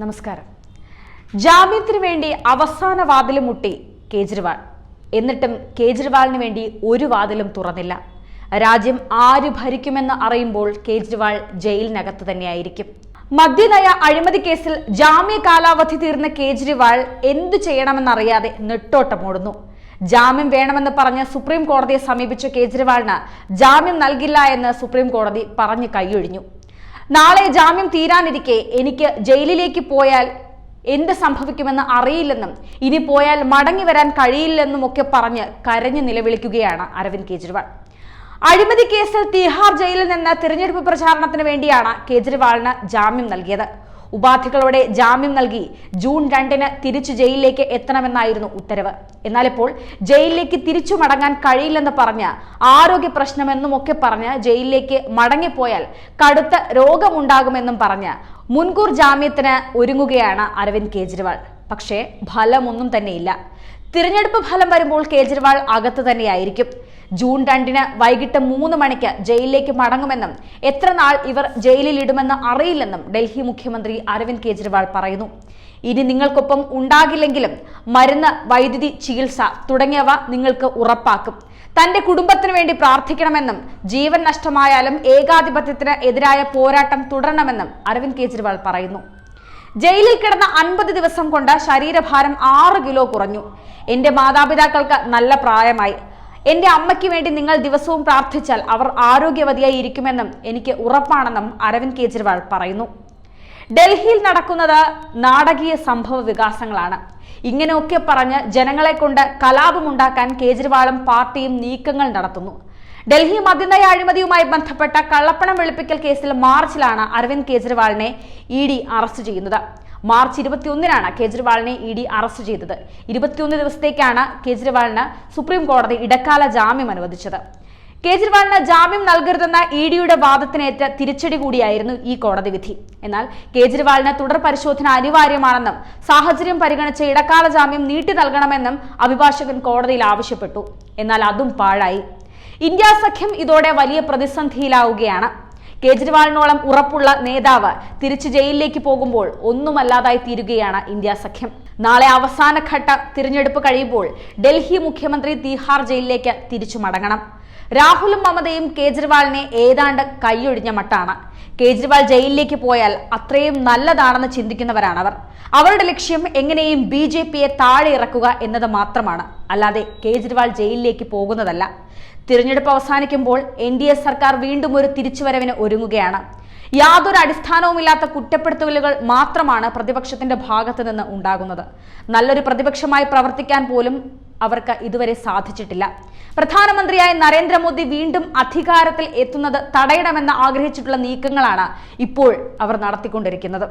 നമസ്കാരം. ജാമ്യത്തിന് വേണ്ടി അവസാന വാതിലും മുട്ടി കേജ്രിവാൾ. എന്നിട്ടും കേജ്രിവാളിന് വേണ്ടി ഒരു വാതിലും തുറന്നില്ല. രാജ്യം ആര് ഭരിക്കുമെന്ന് അറിയുമ്പോൾ കേജ്രിവാൾ ജയിലിനകത്ത് തന്നെയായിരിക്കും. മദ്യനയ അഴിമതി കേസിൽ ജാമ്യ കാലാവധി തീർന്ന കേജ്രിവാൾ എന്തു ചെയ്യണമെന്നറിയാതെ നെട്ടോട്ടമോടുന്നു. ജാമ്യം വേണമെന്ന് പറഞ്ഞ് സുപ്രീം കോടതിയെ സമീപിച്ച കേജ്രിവാളിന് ജാമ്യം നൽകില്ല എന്ന് സുപ്രീം കോടതി പറഞ്ഞു കൈയൊഴിഞ്ഞു. നാളെ ജാമ്യം തീരാനിരിക്കെ എനിക്ക് ജയിലിലേക്ക് പോയാൽ എന്ത് സംഭവിക്കുമെന്ന് അറിയില്ലെന്നും ഇനി പോയാൽ മടങ്ങി വരാൻ കഴിയില്ലെന്നും ഒക്കെ പറഞ്ഞ് കരഞ്ഞു നിലവിളിക്കുകയാണ് അരവിന്ദ് കെജ്രിവാൾ. അഴിമതി കേസിൽ തിഹാർ ജയിലിൽ നിന്ന് തിരഞ്ഞെടുപ്പ് പ്രചാരണത്തിന് വേണ്ടിയാണ് കേജ്രിവാളിന് ജാമ്യം നൽകിയത്. ഉപാധികളോടെ ജാമ്യം നൽകി ജൂൺ രണ്ടിന് തിരിച്ചു ജയിലിലേക്ക് എത്തണമെന്നായിരുന്നു ഉത്തരവ്. എന്നാൽ ഇപ്പോൾ ജയിലിലേക്ക് തിരിച്ചു മടങ്ങാൻ കഴിയില്ലെന്ന് പറഞ്ഞ് ആരോഗ്യ പ്രശ്നമെന്നുമൊക്കെ പറഞ്ഞ് ജയിലിലേക്ക് മടങ്ങിപ്പോയാൽ കടുത്ത രോഗമുണ്ടാകുമെന്നും പറഞ്ഞ് മുൻകൂർ ജാമ്യത്തിന് ഒരുങ്ങുകയാണ് അരവിന്ദ് കെജ്രിവാൾ. പക്ഷേ ഫലമൊന്നും തന്നെയില്ല. തിരഞ്ഞെടുപ്പ് ഫലം വരുമ്പോൾ കേജ്രിവാൾ അകത്ത് തന്നെയായിരിക്കും. ജൂൺ രണ്ടിന് വൈകിട്ട് മൂന്ന് മണിക്ക് ജയിലിലേക്ക് മടങ്ങുമെന്നും എത്ര നാൾ ഇവർ ജയിലിൽ ഇടുമെന്ന് അറിയില്ലെന്നും ഡൽഹി മുഖ്യമന്ത്രി അരവിന്ദ് കേജ്രിവാൾ പറയുന്നു. ഇനി നിങ്ങൾക്കൊപ്പം ഉണ്ടാകില്ലെങ്കിലും മരുന്ന് വൈദ്യുതി ചികിത്സ തുടങ്ങിയവ നിങ്ങൾക്ക് ഉറപ്പാക്കും. തന്റെ കുടുംബത്തിന് വേണ്ടി പ്രാർത്ഥിക്കണമെന്നും ജീവൻ നഷ്ടമായാലും ഏകാധിപത്യത്തിന് എതിരായ പോരാട്ടം തുടരണമെന്നും അരവിന്ദ് കേജ്രിവാൾ പറയുന്നു. ജയിലിൽ കിടന്ന അൻപത് ദിവസം കൊണ്ട് ശരീരഭാരം ആറ് കിലോ കുറഞ്ഞു. എന്റെ മാതാപിതാക്കൾക്ക് നല്ല പ്രായമായി. എന്റെ അമ്മയ്ക്ക് വേണ്ടി നിങ്ങൾ ദിവസവും പ്രാർത്ഥിച്ചാൽ അവർ ആരോഗ്യവതിയായി ഇരിക്കുമെന്നും എനിക്ക് ഉറപ്പാണെന്നും അരവിന്ദ് കെജ്രിവാൾ പറയുന്നു. ഡൽഹിയിൽ നടക്കുന്നത് നാടകീയ സംഭവ വികാസങ്ങളാണ്. ഇങ്ങനെയൊക്കെ പറഞ്ഞ് ജനങ്ങളെ കൊണ്ട് കലാപമുണ്ടാക്കാൻ കേജ്രിവാളും പാർട്ടിയും നീക്കങ്ങൾ നടത്തുന്നു. ഡൽഹി മദ്യനയ അഴിമതിയുമായി ബന്ധപ്പെട്ട കള്ളപ്പണം വെളുപ്പിക്കൽ കേസിൽ മാർച്ചിലാണ് അരവിന്ദ് കെജ്രിവാളിനെ ഇ ഡി അറസ്റ്റ് ചെയ്യുന്നത്. മാർച്ച് ഇരുപത്തിയൊന്നിനാണ് കേജ്രിവാളിനെ ഇ ഡി അറസ്റ്റ് ചെയ്തത്. ഇരുപത്തിയൊന്ന് ദിവസത്തേക്കാണ് കേജ്രിവാളിന് സുപ്രീം കോടതി ഇടക്കാല ജാമ്യം അനുവദിച്ചത്. കേജ്രിവാളിന് ജാമ്യം നൽകരുതെന്ന ഇ ഡിയുടെ വാദത്തിനേറ്റ തിരിച്ചടി കൂടിയായിരുന്നു ഈ കോടതി വിധി. എന്നാൽ കേജ്രിവാളിന് തുടർ പരിശോധന അനിവാര്യമാണെന്നും സാഹചര്യം പരിഗണിച്ച് ഇടക്കാല ജാമ്യം നീട്ടി നൽകണമെന്നും അഭിഭാഷകൻ കോടതിയിൽ ആവശ്യപ്പെട്ടു. എന്നാൽ അതും പാഴായി. ഇന്ത്യ സഖ്യം ഇതോടെ വലിയ പ്രതിസന്ധിയിലാവുകയാണ്. കേജ്രിവാളിനോളം ഉറപ്പുള്ള നേതാവ് തിരിച്ചു ജയിലിലേക്ക് പോകുമ്പോൾ ഒന്നുമല്ലാതായി തീരുകയാണ് ഇന്ത്യ സഖ്യം. നാളെ അവസാനഘട്ട തിരഞ്ഞെടുപ്പ് കഴിയുമ്പോൾ ഡൽഹി മുഖ്യമന്ത്രി തീഹാർ ജയിലിലേക്ക് തിരിച്ചു മടങ്ങണം. രാഹുലും മമതയും കേജ്രിവാളിനെ ഏതാണ്ട് കൈയൊഴിഞ്ഞ മട്ടാണ്. കേജ്രിവാൾ ജയിലിലേക്ക് പോയാൽ അത്രയും നല്ലതാണെന്ന് ചിന്തിക്കുന്നവരാണ് അവർ അവരുടെ ലക്ഷ്യം എങ്ങനെയും ബി ജെ പിയെ താഴെ ഇറക്കുക എന്നത് മാത്രമാണ്. അല്ലാതെ കേജ്രിവാൾ ജയിലിലേക്ക് പോകുന്നതല്ല. തിരഞ്ഞെടുപ്പ് അവസാനിക്കുമ്പോൾ എൻ സർക്കാർ വീണ്ടും ഒരു തിരിച്ചുവരവിന് ഒരുങ്ങുകയാണ്. യാതൊരു അടിസ്ഥാനവുമില്ലാത്ത കുറ്റപ്പെടുത്തലുകൾ മാത്രമാണ് പ്രതിപക്ഷത്തിന്റെ ഭാഗത്ത് നിന്ന് ഉണ്ടാകുന്നത്. നല്ലൊരു പ്രതിപക്ഷമായി പ്രവർത്തിക്കാൻ പോലും അവർക്ക് ഇതുവരെ സാധിച്ചിട്ടില്ല. പ്രധാനമന്ത്രിയായ നരേന്ദ്രമോദി വീണ്ടും അധികാരത്തിൽ എത്തുന്നത് തടയണമെന്ന് ആഗ്രഹിച്ചിട്ടുള്ള നീക്കങ്ങളാണ് ഇപ്പോൾ അവർ നടത്തിക്കൊണ്ടിരിക്കുന്നത്.